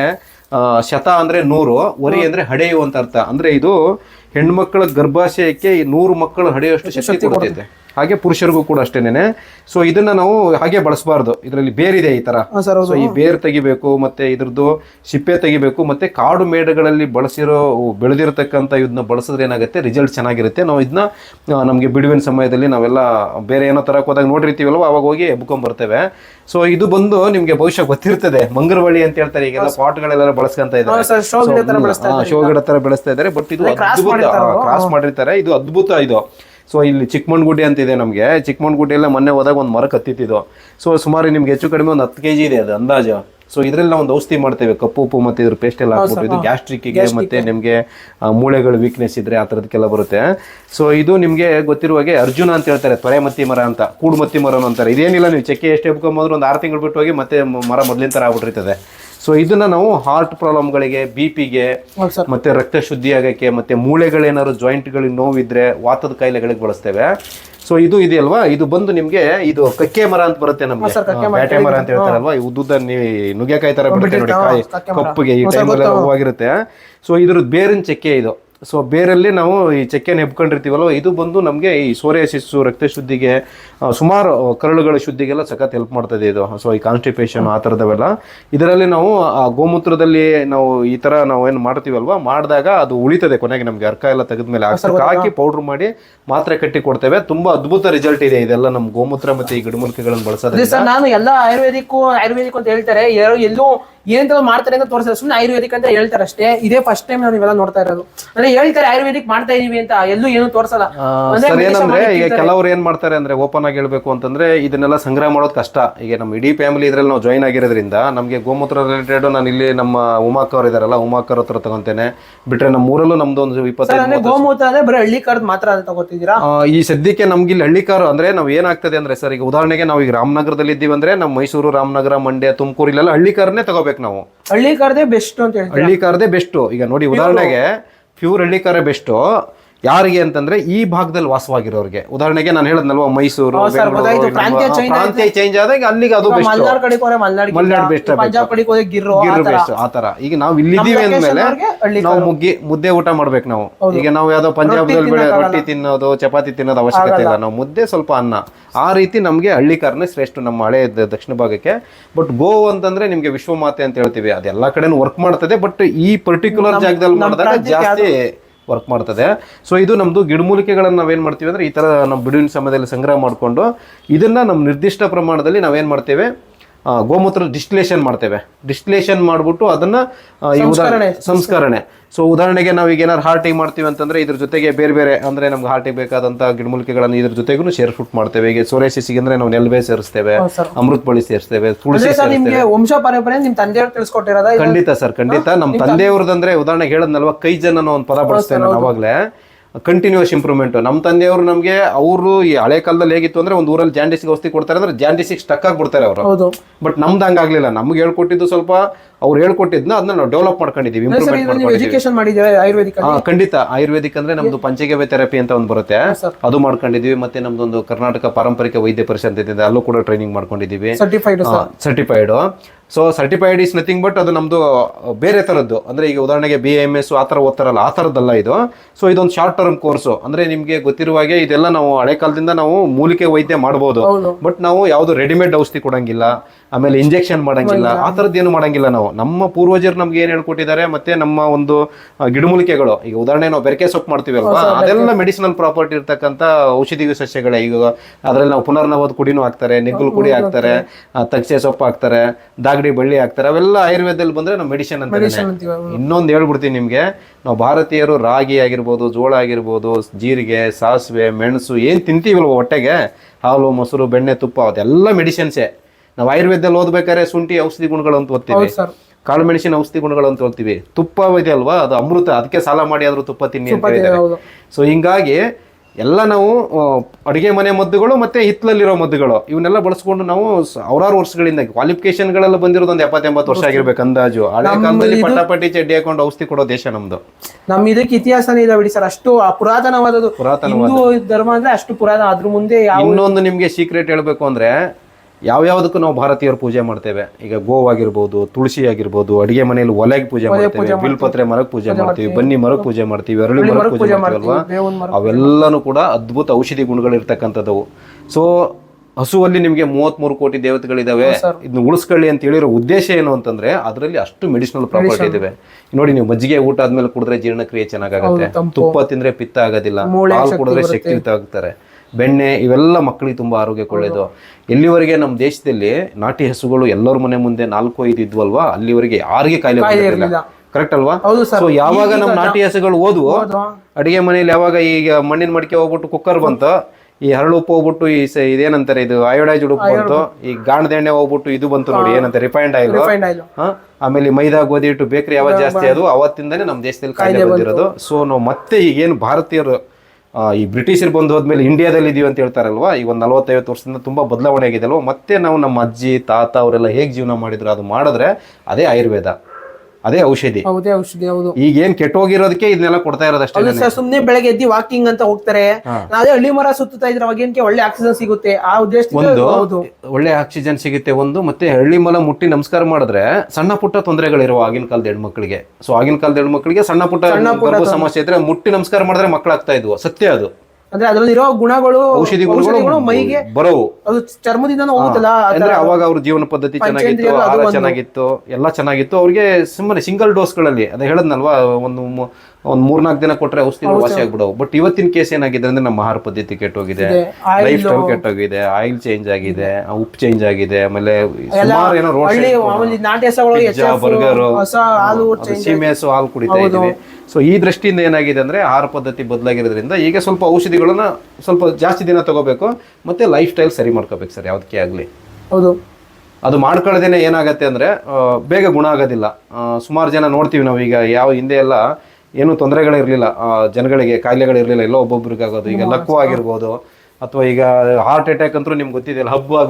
ಶತ ಅಂದ್ರೆ ನೂರು ವರಿ ಅಂದ್ರೆ ಹಡೆಯುವಂತ ಅರ್ಥ ಅಂದ್ರೆ ಇದು ಹೆಣ್ಮಕ್ಳ ಗರ್ಭಾಶಯಕ್ಕೆ ಈ ನೂರು ಮಕ್ಕಳು ಹಡೆಯುವಷ್ಟು ಶಕ್ತಿ ಕೊಡ್ತೈತೆ. ಹಾಗೆ ಪುರುಷರಿಗೂ ಕೂಡ ಅಷ್ಟೇನೆ ಸೊ ಇದನ್ನ ನಾವು ಹಾಗೆ ಬಳಸಬಾರ್ದು. ಇದರಲ್ಲಿ ಬೇರಿದೆ ಈ ತರ. ಸೊ ಈ ಬೇರ್ ತೆಗಿಬೇಕು ಮತ್ತೆ ಇದ್ರದ್ದು ಸಿಪ್ಪೆ ತೆಗಿಬೇಕು ಮತ್ತೆ ಕಾಡು ಮೇಡಗಳಲ್ಲಿ ಬಳಸಿರೋ ಬೆಳೆದಿರತಕ್ಕಂಥ ಇದನ್ನ ಬಳಸಿದ್ರೆ ಏನಾಗುತ್ತೆ? ರಿಸಲ್ಟ್ ಚೆನ್ನಾಗಿರುತ್ತೆ. ನಾವು ಇದನ್ನ ನಮಗೆ ಬಿಡುವಿನ ಸಮಯದಲ್ಲಿ ನಾವೆಲ್ಲ ಬೇರೆ ಏನೋ ತರಕ್ಕೆ ಹೋದಾಗ ನೋಡಿರ್ತೀವಲ್ವ? ಅವಾಗ ಹೋಗಿ ಎಬ್ಕೊಂಡ್ ಬರ್ತೇವೆ ಸೊ ಇದು ಬಂದು ನಿಮ್ಗೆ ಬಹುಶಃ ಗೊತ್ತಿರ್ತದೆ. ಮಂಗರವಳ್ಳಿ ಅಂತ ಹೇಳ್ತಾರೆ. ಈಗೆಲ್ಲ ಪಾಟ್ಗಳೆಲ್ಲ ಬಳಸ್ಕೊಂತ ಇದ್ದಾರೆ. ಶೋ ಗಿಡ ತರ ಬಳಸ್ತಾ ಇದ್ದಾರೆ ಬಟ್ ಇದು ಕ್ರಾಸ್ ಮಾಡಿರ್ತಾರೆ. ಇದು ಅದ್ಭುತ ಇದು. ಸೊ ಇಲ್ಲಿ ಚಿಕ್ಕಮಣ್ಗುಡ್ಡೆ ಅಂತ ಇದೆ ನಮಗೆ. ಚಿಕ್ಕಮಣ್ಗುಡ್ಡೆಲ್ಲ ಮೊನ್ನೆ ಹೋದಾಗ ಒಂದು ಮರ ಕತ್ತಿತ್ತಿದ್ದು ಸೊ ಸುಮಾರು ನಿಮ್ಗೆ ಹೆಚ್ಚು ಕಡಿಮೆ ಒಂದು ಹತ್ತು ಕೆ ಜಿ ಇದೆ ಅದು ಅಂದಾಜು. ಸೊ ಇದರಲ್ಲಿ ನಾವು ಒಂದು ಔಷಧಿ ಮಾಡ್ತೇವೆ. ಕಪ್ಪು ಉಪ್ಪು ಮತ್ತೆ ಇದ್ರ ಪೇಸ್ಟ್ ಎಲ್ಲ ಹಾಕ್ಬಿಟ್ಟು ಇದು ಗ್ಯಾಸ್ಟ್ರಿಕ್ಕಿಗೆ ಮತ್ತೆ ನಿಮಗೆ ಮೂಳೆಗಳು ವೀಕ್ನೆಸ್ ಇದ್ರೆ ಆ ಥರದಕ್ಕೆಲ್ಲ ಬರುತ್ತೆ. ಸೊ ಇದು ನಿಮಗೆ ಗೊತ್ತಿರುವಾಗೆ ಅರ್ಜುನ ಅಂತ ಹೇಳ್ತಾರೆ ತೊರೆ ಮತ್ತಿ ಮರ ಅಂತ ಕೂಡು ಮತ್ತಿ ಮರ ಅಂತಾರೆ. ಇದೇನಿಲ್ಲ ನೀವು ಚೆಕ್ಕೆ ಎಷ್ಟು ಎಬ್ಕೊಂಬಂದ್ರೆ ಒಂದು ಆರು ತಿಂಗಳು ಬಿಟ್ಟು ಹೋಗಿ ಮತ್ತೆ ಮರ ಮೊದಲಿನ ಥರ ಆಗ್ಬಿಟ್ಟಿರ್ತದೆ. ಸೊ ಇದನ್ನ ನಾವು ಹಾರ್ಟ್ ಪ್ರಾಬ್ಲಮ್ಗಳಿಗೆ ಬಿ ಪಿಗೆ ಮತ್ತೆ ರಕ್ತ ಶುದ್ಧಿ ಆಗಕ್ಕೆ ಮತ್ತೆ ಮೂಳೆಗಳೇನಾದ್ರು ಜಾಯಿಂಟ್ಗಳಿಗೆ ನೋವಿದ್ರೆ ವಾತದ ಕಾಯಿಲೆಗಳಿಗೆ ಬಳಸ್ತೇವೆ. ಸೊ ಇದು ಇದೆಯಲ್ವಾ? ಇದು ಬಂದು ನಿಮ್ಗೆ ಇದು ಕಕ್ಕೆ ಮರ ಅಂತ ಬರುತ್ತೆ ನಮ್ಗೆ. ಬೇಟೆ ಮರ ಅಂತ ಹೇಳ್ತಾರಲ್ವಾ? ಉದ್ದುದ್ದ ನುಗ್ಗೆಕಾಯಿ ತರ ಬಿಡುತ್ತೆ ನೋಡಿ ಕಾಯಿ ಕಪ್ಪಗೆ ಈ ಟೈಮಲ್ಲಿ ಹೂವಾಗಿರುತ್ತೆ. ಸೊ ಇದ್ರ ಬೇರಿನ ಚಕ್ಕೆ ಇದು. ಸೊ ಬೇರಲ್ಲಿ ನಾವು ಈ ಚಕ್ಕೆನ ಎಬ್ಕೊಂಡಿರ್ತೀವಲ್ವ ಇದು ಬಂದು ನಮಗೆ ಈ ಸೋರಿಯಾಸಿಸ್ಸು ರಕ್ತ ಶುದ್ಧಿಗೆ ಸುಮಾರು ಕರಳುಗಳ ಶುದ್ಧಿಗೆಲ್ಲ ಸಖತ್ ಹೆಲ್ಪ್ ಮಾಡ್ತದೆ ಇದು. ಸೊ ಈ ಕಾನ್ಸ್ಟಿಪೇಷನ್ ಆ ಥರದವೆಲ್ಲ. ಇದರಲ್ಲಿ ನಾವು ಆ ಗೋಮೂತ್ರದಲ್ಲಿ ನಾವು ಈ ಥರ ನಾವು ಏನು ಮಾಡ್ತೀವಲ್ವ ಮಾಡಿದಾಗ ಅದು ಉಳಿತದೆ ಕೊನೆಗೆ ನಮಗೆ. ಅರ್ಕ ಎಲ್ಲ ತೆಗೆದ್ಮೇಲೆ ಮೇಲೆ ಹಾಕಿ ಪೌಡ್ರ್ ಮಾಡಿ ಮಾತ್ರೆ ಕಟ್ಟಿ ಕೊಡ್ತೇವೆ. ತುಂಬಾ ಅದ್ಭುತ ರಿಸಲ್ಟ್ ಇದೆ ಇದೆಲ್ಲ ನಮ್ಮ ಗೋಮೂತ್ರ ಮತ್ತೆ ಈ ಗಿಡಮೂಲಿಕೆಗಳನ್ನು ಬಳಸೋದ್ರಿಂದ. ನಾನು ಎಲ್ಲ ಆಯುರ್ವೇದಿಕ್ ಆಯುರ್ವೇದಿಕ್ ಅಂತ ಹೇಳ್ತಾರೆ ಎಲ್ಲೂ ಏನ್ ತರ ಮಾಡ್ತಾರೆ ಅಂತ ತೋರಿಸ್ತಾರೆ. ಸುಮ್ಮನೆ ಆಯುರ್ವೇದಿಕ್ ಅಂತ ಹೇಳ್ತಾರೆ ಅಷ್ಟೇ ಇದೇ ಫಸ್ಟ್ ಟೈಮ್ ನಾವು ಇವೆಲ್ಲ ನೋಡ್ತಾ ಇರೋದು. ಅಂದ್ರೆ ಹೇಳ್ತಾರೆ ಆಯುರ್ವೇದಿಕ್ ಮಾಡ್ತಾ ಇದೀವಿ ಅಂತ ಎಲ್ಲೂ ಏನು ತೋರಿಸಲ್ಲ. ಸರ್ ಏನಂದ್ರೆ ಈಗ ಕೆಲವರು ಏನ್ ಮಾಡ್ತಾರೆ ಅಂದ್ರೆ ಓಪನ್ ಆಗಿ ಹೇಳ್ಬೇಕು ಅಂತಂದ್ರೆ ಇದನ್ನೆಲ್ಲ ಸಂಗ್ರಹ ಮಾಡೋದು ಕಷ್ಟ. ಈಗ ನಮ್ಮ ಇಡೀ ಫ್ಯಾಮಿಲಿ ಇದ್ರಲ್ಲಿ ನಾವು ಜಾಯ್ನ್ ಆಗಿರೋದ್ರಿಂದ ನಮಗೆ ಗೋಮೂತ್ರ ರಿಲೇಟೆಡ್ ನಾನು ಇಲ್ಲಿ ನಮ್ಮ ಉಮಾಕ್ ಇದ್ದಾರಲ್ಲ ಇದಾರಲ್ಲ ಉಮಾಕ್ ಅವ್ರ ಹತ್ರ ತಗೊಂತೇನೆ. ಬಿಟ್ರೆ ನಮ್ಮ ಊರಲ್ಲೂ ನಮ್ದು ಒಂದು ಇಪ್ಪತ್ತೈದು ಗೋಮೂತ್ರ ಅಂದ್ರೆ ಬರೀ ಹಳ್ಳಿ ಕಾರ್ಡ್ ಮಾತ್ರ ತಗೋತಿದ್ದೀರಾ? ಈ ಸದ್ಯಕ್ಕೆ ನಮ್ಗೆ ಇಲ್ಲಿ ಹಳ್ಳಿಕಾರು ಅಂದ್ರೆ ನಾವು ಏನಾಗ್ತದೆ ಅಂದ್ರೆ ಸರ್ ಈಗ ಉದಾಹರಣೆಗೆ ನಾವು ಈಗ ರಾಮನಗರದಲ್ಲಿ ಇದ್ದೀವಿ ಅಂದ್ರೆ ನಮ್ಮ ಮೈಸೂರು ರಾಮನಗರ ಮಂಡ್ಯ ತುಮಕೂರು ಇಲ್ಲೆಲ್ಲ ಹಳ್ಳಿಕಾರನ್ನೇ ತಗೋಬೇಕು. ನಾವು. ಹಳ್ಳಿ ಕಾರ್ದೇ ಬೆಸ್ಟ್ ಅಂತ ಹಳ್ಳಿ ಕಾರ್ದೇ ಬೆಸ್ಟ್. ಈಗ ನೋಡಿ ಉದಾಹರಣೆಗೆ ಪ್ಯೂರ್ ಹಳ್ಳಿಕಾರೇ ಬೆಸ್ಟ್. ಯಾರಿಗೆ ಅಂತಂದ್ರೆ ಈ ಭಾಗದಲ್ಲಿ ವಾಸವಾಗಿರೋರಿಗೆ. ಉದಾಹರಣೆಗೆ ನಾನು ಹೇಳದ್ನಲ್ವಾ ಮೈಸೂರು ಹೌದು sir, ಬೆಂಗಳೂರು, ಪ್ರಾಂತ್ಯ change ಪ್ರಾಂತ್ಯ ಚೇಂಜ್ ಆದಾಗ ಅಲ್ಲಿಗೆ ಅದು ಬೆಸ್ಟ್ ಮಲ್ನಾಡ್ ಕಡೆಗೆ ಹೋದ್ರೆ ಮಲ್ನಾಡ್ ಮಲ್ನಾಡ್ best ಆ ಪಂಜಾಬ್ ಕಡೆಗೆ ಹೋದ್ರೆ ಗಿರ್ರೋ ಆ ಗಿರ್ ತರ. ಬೆಸ್ಟ್ ಆತರ ಈಗ ನಾವು ಇಲ್ಲಿದ್ದೀವಿ location ಅಂದ್ಮೇಲೆ ಅವ್ರಿಗೆ ಹಳ್ಳಿ ನಾವು ಮುಗ್ಗಿ ಮುದ್ದೆ ಊಟ ಮಾಡ್ಬೇಕು ನಾವು. ಈಗ ನಾವು ಯಾವ್ದೋ ಪಂಜಾಬ್ದಲ್ಲಿ ಬೆಳೆ ರೊಟ್ಟಿ ತಿನ್ನೋದು ಚಪಾತಿ ತಿನ್ನೋದು ಅವಶ್ಯಕತೆ ಇಲ್ಲ. ನಾವು ಮುದ್ದೆ ಸ್ವಲ್ಪ ಅನ್ನ. ಆ ರೀತಿ ನಮಗೆ ಹಳ್ಳಿಕಾರನೇ ಶ್ರೇಷ್ಠ ನಮ್ಮ ಹಳೆ ದ- ದಕ್ಷಿಣ ಭಾಗಕ್ಕೆ. ಬಟ್ ಗೋ ಅಂತಂದ್ರೆ ನಿಮ್ಗೆ ವಿಶ್ವಮಾತೆ ಅಂತ ಹೇಳ್ತೀವಿ. ಅದೆಲ್ಲ ಕಡೆನೂ ವರ್ಕ್ ಮಾಡ್ತದೆ ಬಟ್ ಈ ಪರ್ಟಿಕ್ಯುಲರ್ ಜಾಗದಲ್ಲಿ ಮಾಡಿದಾಗ ಜಾಸ್ತಿ ವರ್ಕ್ ಮಾಡ್ತದೆ. ಸೊ ಇದು ನಮ್ದು ಗಿಡಮೂಲಿಕೆಗಳನ್ನು ನಾವೇನು ಮಾಡ್ತೀವಿ ಅಂದರೆ ಈ ಥರ ನಮ್ಮ ಬಿಡುವಿನ ಸಮಯದಲ್ಲಿ ಸಂಗ್ರಹ ಮಾಡಿಕೊಂಡು ಇದನ್ನು ನಮ್ಮ ನಿರ್ದಿಷ್ಟ ಪ್ರಮಾಣದಲ್ಲಿ ನಾವೇನು ಮಾಡ್ತೇವೆ? ಗೋಮೂತ್ರ ಡಿಸ್ಟಿಲೇಷನ್ ಮಾಡ್ತೇವೆ. ಡಿಸ್ಟಿಲೇಷನ್ ಮಾಡಿಬಿಟ್ಟು ಅದನ್ನ ಸಂಸ್ಕರಣೆ. ಸೊ ಉದಾಹರಣೆಗೆ ನಾವು ಈಗ ಏನಾದ್ರು ಹಾರ್ಟಿ ಮಾಡ್ತೀವಿ ಅಂತಂದ್ರೆ ಇದ್ರ ಜೊತೆಗೆ ಬೇರೆ ಬೇರೆ ಅಂದ್ರೆ ನಮ್ಗೆ ಹಾರ್ಟಿಗೆ ಬೇಕಾದಂತ ಗಿಡಮೂಲಿಕೆಗಳನ್ನು ಇದ್ರ ಜೊತೆಗೂ ಸೇರಿಸ್ಬಿಟ್ಟು ಮಾಡ್ತೇವೆ. ಈಗ ಸೋರೇಸಿಸಿಗೆ ಅಂದ್ರೆ ನಾವು ನೆಲ್ಬೆ ಸೇರಿಸ್ತೇವೆ ಅಮೃತ್ ಬಳಿ ಸೇರಿಸ್ತೇವೆ ತುಳಸಿ ಅಂದ್ರೆ ನಿಮ್ಗೆ ವಂಶ ಪರಂಪರೆ ನಿಮ್ ತಂದೆಯವರು ತಿಳಿಸ್ಕೊಟ್ಟಿರೋದ ಖಂಡಿತ ಸರ್ ಖಂಡಿತ. ನಮ್ಮ ತಂದೆಯವ್ರದಂದ್ರೆ ಉದಾಹರಣೆಗೆ ಹೇಳದ್ನಲ್ವಾ ಕೈ ಜನ ಒಂದು ಪದ ಬಳಸ್ತೇವೆ ಅವಾಗಲೇ. ಕಂಟಿನ್ಯೂಸ್ ಇಂಪ್ರೂವ್ಮೆಂಟ್ ನಮ್ಮ ತಂದೆಯವರು ನಮಗೆ ಅವರು ಈ ಹಳೆ ಕಾಲದಲ್ಲಿ ಹೇಗಿತ್ತು ಅಂದ್ರೆ ಒಂದು ಊರಲ್ಲಿ ಜಾಂಡಿಸ್ಗೆ ಔಷಧಿ ಕೊಡ್ತಾರೆ ಅಂದ್ರೆ ಜಾಂಡಿಸಿಗೆ ಸ್ಟಕ್ ಆಗ್ಬಿಡ್ತಾರೆ ಅವರು. ಬಟ್ ನಮ್ದು ಹಂಗಾಗ್ಲಿಲ್ಲ. ನಮ್ಗೆ ಹೇಳ್ಕೊಟ್ಟಿದ್ದು ಸ್ವಲ್ಪ ಅವ್ರು ಹೇಳ್ಕೊಟ್ಟಿದ್ನ ಅದನ್ನ ನಾವು ಡೆವಲಪ್ ಇಂಪ್ರೂವ್ಮೆಂಟ್ ಮಾಡ್ಕೊಂಡಿದ್ದೀವಿ. ಹಾ ಖಂಡಿತ. ಆಯುರ್ವೇದಿಕ್ ಅಂದ್ರೆ ನಮ್ದು ಪಂಚಗವ್ಯ ಥೆರಪಿ ಅಂತ ಒಂದು ಬರುತ್ತೆ. ಅದು ಮಾಡ್ಕೊಂಡಿದೀವಿ ಮತ್ತೆ ನಮ್ದೊಂದು ಕರ್ನಾಟಕ ಪಾರಂಪರಿಕ ವೈದ್ಯ ಪರಿಷತ್ ಇದೆ ಅಲ್ಲೂ ಕೂಡ training ಮಾಡ್ಕೊಂಡಿದೀವಿ certified certified so certified is nothing but ಅದು ನಮ್ದು ಬೇರೆ ತರದ್ದು. ಅಂದ್ರೆ ಈಗ ಉದಾಹರಣೆಗೆ ಬಿ ಎಂ ಎಸ್ ಆ ಥರ ಓದ್ತಾರಲ್ಲ ಆ ಥರದ್ದಲ್ಲ ಇದು. ಸೊ ಇದೊಂದು ಶಾರ್ಟ್ ಟರ್ಮ್ ಕೋರ್ಸು ಅಂದ್ರೆ ನಿಮಗೆ ಗೊತ್ತಿರುವ ಹಾಗೆ ಇದೆಲ್ಲ ನಾವು ಹಳೆ ಕಾಲದಿಂದ ನಾವು ಮೂಲಿಕೆ ವೈದ್ಯ ಮಾಡ್ಬೋದು. ಬಟ್ ನಾವು ಯಾವುದು ರೆಡಿಮೇಡ್ ಔಷಧಿ ಕೊಡಂಗಿಲ್ಲ. ಆಮೇಲೆ ಇಂಜೆಕ್ಷನ್ ಮಾಡಂಗಿಲ್ಲ. ಆ ಥರದ್ದು ಏನು ಮಾಡಂಗಿಲ್ಲ ನಾವು. ನಮ್ಮ ಪೂರ್ವಜರು ನಮ್ಗೆ ಏನು ಹೇಳ್ಕೊಟ್ಟಿದ್ದಾರೆ ಮತ್ತೆ ನಮ್ಮ ಒಂದು ಗಿಡಮೂಲಿಕೆಗಳು. ಈಗ ಉದಾಹರಣೆ ನಾವು ಬೆರಕೆ ಸೊಪ್ಪು ಮಾಡ್ತೀವಿ ಅಲ್ವಾ ಅದೆಲ್ಲ ಮೆಡಿಸಿನಲ್ ಪ್ರಾಪರ್ಟಿ ಇರ್ತಕ್ಕಂಥ ಔಷಧಿ ಸಸ್ಯಗಳೇ. ಈಗ ಅದರಲ್ಲಿ ನಾವು ಪುನರ್ನವದ ಕುಡಿನೂ ಹಾಕ್ತಾರೆ ನಿಗ್ಗುಲ್ ಕುಡಿ ಹಾಕ್ತಾರೆ ತಗಸೆ ಸೊಪ್ಪು ಹಾಕ್ತಾರೆ ದಾಗಡಿ ಬಳ್ಳಿ ಹಾಕ್ತಾರೆ ಅವೆಲ್ಲ ಆಯುರ್ವೇದದಲ್ಲಿ ಬಂದ್ರೆ ನಾವು ಮೆಡಿಸಿನ್ ಅಂತ ಇನ್ನೊಂದು ಹೇಳ್ಬಿಡ್ತೀನಿ ನಿಮಗೆ. ನಾವು ಭಾರತೀಯರು ರಾಗಿ ಆಗಿರ್ಬೋದು ಜೋಳ ಆಗಿರ್ಬೋದು ಜೀರಿಗೆ ಸಾಸಿವೆ ಮೆಣಸು ಏನು ತಿಂತೀವಲ್ವ ಹೊಟ್ಟೆಗೆ ಹಾಲು ಮೊಸರು ಬೆಣ್ಣೆ ತುಪ್ಪ ಅದೆಲ್ಲ ಮೆಡಿಸಿನ್ಸೇ ನಾವು ಆಯುರ್ವೇದದಲ್ಲಿ ಓದ್ಬೇಕಾದ್ರೆ ಶುಂಠಿ ಔಷಧಿ ಗುಣಗಳು ಅಂತ ಓದ್ತೀವಿ. ಕಾಳು ಮೆಣಸಿನ ಔಷಧಿ ಗುಣಗಳು ಅಂತ ಓದ್ತೀವಿ. ತುಪ್ಪ ಇದೆ ಅಲ್ವಾ? ಅದು ಅಮೃತ ಅದಕ್ಕೆ ಸಾಲ ಮಾಡಿ ಆದ್ರೂ ತುಪ್ಪ ತಿನ್ನಿ ಅಂತ ಹೇಳಿದ್ದಾರೆ. ಸೊ ಹಿಂಗಾಗಿ ಎಲ್ಲ ನಾವು ಅಡುಗೆ ಮನೆ ಮದ್ದುಗಳು ಮತ್ತೆ ಹಿತ್ತಲಲ್ಲಿರೋ ಮದ್ದುಗಳು ಇವನ್ನೆಲ್ಲ ಬಳಸ್ಕೊಂಡು ನಾವು ಅವರಾರು ವರ್ಷಗಳಿಂದ ಕ್ವಾಲಿಫಿಕೇಶನ್ಗಳೆಲ್ಲ ಬಂದಿರೋದು ಒಂದು ಎಪ್ಪತ್ತೆಂಬತ್ತು ವರ್ಷ ಆಗಿರ್ಬೇಕು ಅಂದಾಜು ಹಳೆ ಕಾಲದಲ್ಲಿ ಪಟಾಪಟಿ ಚಡ್ಡಿ ಹಾಕೊಂಡು ಔಷಧಿ ಕೊಡೋ ದೇಶ ನಮ್ದು. ನಮ್ ಇದಕ್ಕೆ ಇತಿಹಾಸನೇ ಇಲ್ಲ ಬಿಡಿ ಸರ್. ಅಷ್ಟು ಪುರಾತನವಾದದ್ದು. ಪುರಾತನವಾದ ಹಿಂದೂ ಧರ್ಮ ಅಂದ್ರೆ ಅಷ್ಟು ಪುರಾತನ. ಅದ್ರ ಮುಂದೆ ಇನ್ನೊಂದು ನಿಮ್ಗೆ ಸೀಕ್ರೆಟ್ ಹೇಳ್ಬೇಕು ಅಂದ್ರೆ ಯಾವ್ಯಾವ್ದಕ್ಕೂ ನಾವು ಭಾರತೀಯರು ಪೂಜೆ ಮಾಡ್ತೇವೆ. ಈಗ ಗೋವಾಗಿರ್ಬೋದು ತುಳಸಿ ಆಗಿರ್ಬೋದು ಅಡಿಗೆ ಮನೆಯಲ್ಲಿ ಒಲೆಗೆ ಪೂಜೆ ಮಾಡ್ತೇವೆ ಬಿಲ್ಪತ್ರೆ ಮರಕ್ಕೆ ಪೂಜೆ ಮಾಡ್ತೀವಿ ಬನ್ನಿ ಮರಕ್ಕೆ ಪೂಜೆ ಮಾಡ್ತೀವಿ ಅರಳಿ ಮರಕ್ಕೆ ಪೂಜೆ ಮಾಡ್ತೀವಲ್ವಾ? ಅವೆಲ್ಲನೂ ಕೂಡ ಅದ್ಭುತ ಔಷಧಿ ಗುಣಗಳಿರ್ತಕ್ಕಂಥದ್ದು ಸೊ ಹಸುವಲ್ಲಿ ನಿಮಗೆ ಮೂವತ್ಮೂರು ಕೋಟಿ ದೇವತೆಗಳಿದಾವೆ. ಇದನ್ನ ಉಳಿಸ್ಕೊಳ್ಳಿ ಅಂತ ಹೇಳಿರೋ ಉದ್ದೇಶ ಏನು ಅಂತಂದ್ರೆ ಅದರಲ್ಲಿ ಅಷ್ಟು ಮೆಡಿಸಿನಲ್ ಪ್ರಾಪರ್ಟಿ ಇದಾವೆ. ನೋಡಿ ನೀವು ಮಜ್ಜಿಗೆ ಊಟ ಆದ್ಮೇಲೆ ಕುಡಿದ್ರೆ ಜೀರ್ಣಕ್ರಿಯೆ ಚೆನ್ನಾಗಾಗುತ್ತೆ. ತುಪ್ಪ ತಿಂದ್ರೆ ಪಿತ್ತ ಆಗೋದಿಲ್ಲ. ಹಾಲು ಕುಡಿದ್ರೆ ಶಕ್ತಿಯುತ ಆಗ್ತಾರೆ ಬೆಣ್ಣೆ ಇವೆಲ್ಲ ಮಕ್ಕಳಿಗೆ ತುಂಬಾ ಆರೋಗ್ಯಕ್ಕೆ ಒಳ್ಳೆಯದು ಎಲ್ಲಿವರೆಗೆ ನಮ್ಮ ದೇಶದಲ್ಲಿ ನಾಟಿ ಹಸುಗಳು ಎಲ್ಲರ ಮನೆ ಮುಂದೆ ನಾಲ್ಕು ಐದು ಇದ್ವಲ್ವಾ? ಅಲ್ಲಿವರೆಗೆ ಯಾರಿಗೆ ಕಾಯಿಲೆ ಬಂದಿರಲಿಲ್ಲ. ಕರೆಕ್ಟ್ ಅಲ್ವಾ? ಹೌದು ಸರ್. ಸೊ ಯಾವಾಗ ನಮ್ಮ ನಾಟಿ ಹಸುಗಳು ಓದ್ವು. ಅಡಿಗೆ ಮನೆಯಲ್ಲಿ ಯಾವಾಗ ಈಗ ಮಣ್ಣಿನ ಮಡಿಕೆ ಹೋಗ್ಬಿಟ್ಟು ಕುಕ್ಕರ್ ಬಂತು? ಈ ಹರಳು ಉಪ್ಪು ಹೋಗ್ಬಿಟ್ಟು ಈ ಸ- ಇದೇನಂತಾರೆ ಇದು ಅಯೋಡೈಜ್ ಉಪ್ಪು ಬಂತು? ಈ ಗಾಣದ ಎಣ್ಣೆ ಹೋಗ್ಬಿಟ್ಟು ಇದು ಬಂತು ನೋಡಿ ಏನಂತ ರಿಫೈಂಡ್ ಆಯಿಲ್ ಆಮೇಲೆ ಮೈದಾ ಗೋಧಿ ಇಟ್ಟು ಬೇಕರಿ ಯಾವಾಗ ಜಾಸ್ತಿ ಅದು? ಅವತ್ತಿಂದಾನೇ ನಮ್ಮ ದೇಶದಲ್ಲಿ ಕಾಯಿಲೆ ಬಂದಿರೋದು. ಸೊ ನಾವು ಮತ್ತೆ ಈಗೇನು ಭಾರತೀಯರು ಈ ಬ್ರಿಟಿಷರು ಬಂದು ಹೋದ್ಮೇಲೆ ಇಂಡಿಯಾದಲ್ಲಿ ಇದೀವಿ ಅಂತ ಹೇಳ್ತಾರಲ್ವಾ? ಈಗ ಒಂದು ನಲವತ್ತೈವತ್ತು ವರ್ಷದಿಂದ ತುಂಬಾ ಬದಲಾವಣೆ ಆಗಿದೆ ಅಲ್ವಾ? ಮತ್ತೆ ನಾವು ನಮ್ಮ ಅಜ್ಜಿ, ತಾತ ಅವರೆಲ್ಲ ಹೇಗೆ ಜೀವನ ಮಾಡಿದ್ರು, ಅದು ಮಾಡಿದ್ರೆ ಅದೇ ಆಯುರ್ವೇದ. ಅದೇ ಔಷಧಿ. ಹೌದೇ ಔಷಧಿ ಹೌದು. ಈಗ ಏನ್ ಕೆಟ್ಟೋಗಿರೋದಕ್ಕೆ ಇದನ್ನೆಲ್ಲ ಕೊಡ್ತಾ ಇರೋದಷ್ಟೇ ಸರ್ ಸುಮ್ನೆ ಬೆಳಗ್ಗೆ ಎದ್ದು ವಾಕಿಂಗ್ ಅಂತ ಹೋಗ್ತಾರೆ. ಅದೇ ಹಳ್ಳಿ ಮರ ಸುತ್ತುತ್ತಾ ಇದ್ರೆ ಅವಾಗ ಏನಕ್ಕೆ ಒಳ್ಳೆ ಆಕ್ಸಿಜನ್ ಸಿಗುತ್ತೆ? ಆ ಉದ್ದೇಶದಿಂದ ಒಂದು ಒಳ್ಳೆ ಆಕ್ಸಿಜನ್ ಸಿಗುತ್ತೆ ಒಂದು ಮತ್ತೆ ಹಳ್ಳಿ ಮಲ ಮುಟ್ಟಿ ನಮಸ್ಕಾರ ಮಾಡಿದ್ರೆ ಸಣ್ಣ ಪುಟ್ಟ ತೊಂದರೆಗಳಿರುವ ಆಗಿನ ಕಾಲದ ಹೆಣ್ಮಕ್ಳಿಗೆ. ಸೊ ಆಗಿನ ಕಾಲದ ಹೆಣ್ಮಕ್ಳಿಗೆ ಸಣ್ಣ ಪುಟ್ಟ ಸಮಸ್ಯೆ ಇದ್ರೆ ಮುಟ್ಟಿ ನಮಸ್ಕಾರ ಮಾಡಿದ್ರೆ ಮಕ್ಕಳಾಗ್ತಾ ಇದ್ವು. ಸತ್ಯ ಅದು. ಅಂದ್ರೆ ಅದರಲ್ಲಿರೋ ಗುಣಗಳು ಔಷಧಿ ಗುಣಗಳು ಮೈಗೆ ಬರೋ ಅದು ಚರ್ಮದಿಂದ ಹೋಗುತ್ತಲ್ಲ ಅಂದ್ರೆ ಅವಾಗ ಅವ್ರ ಜೀವನ ಪದ್ಧತಿ ಚೆನ್ನಾಗಿತ್ತು ಆಹಾರ ಚೆನ್ನಾಗಿತ್ತು ಎಲ್ಲ ಚೆನ್ನಾಗಿತ್ತು. ಅವ್ರಿಗೆ ಸುಮ್ಮನೆ ಸಿಂಗಲ್ ಡೋಸ್ಗಳಲ್ಲಿ ಅದೇ ಹೇಳದ್ನಲ್ವಾ ಒಂದು ಒಂದ್ ಮೂರ್ನಾಲ್ಕು ದಿನ ಕೊಟ್ರೆ ಔಷಧಿ ವಾಸಿ ಆಗ್ಬಿಡೋ ಬಟ್ ಇವತ್ತಿನ ಕೇಸ್ ಏನಾಗಿದೆ ಅಂದ್ರೆ ನಮ್ಮ ಆಹಾರ ಪದ್ಧತಿ ಕೆಟ್ಟೋಗಿದೆ. ಲೈಫ್ ಸ್ಟೈಲ್ ಕೆಟ್ಟೋಗಿದೆ. ಆಯಿಲ್ ಚೇಂಜ್ ಆಗಿದೆ. ಉಪ್ಪು ಚೇಂಜ್ ಆಗಿದೆ. ಆಮೇಲೆ ಸುಮಾರು ಏನೋ ರೋಡ್ ಬರ್ಗರ್ ಹಾಲು ಕುಡಿತಾ ಇದೀವಿ ಸೊ ಈ ದೃಷ್ಟಿಯಿಂದ ಏನಾಗಿದೆ ಅಂದರೆ ಆಹಾರ ಪದ್ಧತಿ ಬದಲಾಗಿರೋದ್ರಿಂದ ಈಗ ಸ್ವಲ್ಪ ಔಷಧಿಗಳನ್ನ ಸ್ವಲ್ಪ ಜಾಸ್ತಿ ದಿನ ತಗೋಬೇಕು ಮತ್ತು ಲೈಫ್ ಸ್ಟೈಲ್ ಸರಿ ಮಾಡ್ಕೋಬೇಕು ಸರ್ ಯಾವುದಕ್ಕೆ ಆಗಲಿ. ಹೌದು. ಅದು ಮಾಡ್ಕೊಳ್ಳೋದೇನೆ ಏನಾಗುತ್ತೆ ಅಂದರೆ ಬೇಗ ಗುಣ ಆಗೋದಿಲ್ಲ. ಸುಮಾರು ಜನ ನೋಡ್ತೀವಿ ನಾವು ಈಗ ಯಾವ ಹಿಂದೆ ಎಲ್ಲ ಏನೂ ತೊಂದರೆಗಳಿರಲಿಲ್ಲ ಜನಗಳಿಗೆ ಕಾಯಿಲೆಗಳಿರಲಿಲ್ಲ ಎಲ್ಲೋ ಒಬ್ಬೊಬ್ರಿಗಾಗೋದು ಈಗ ಲಕ್ಕು ಆಗಿರ್ಬೋದು ಅಥವಾ ಈಗ ಹಾರ್ಟ್ ಅಟ್ಯಾಕ್ ಅಂತೂ ನಿಮ್ಗೆ ಗೊತ್ತಿದೆಯಲ್ಲ ಹಬ್ಬ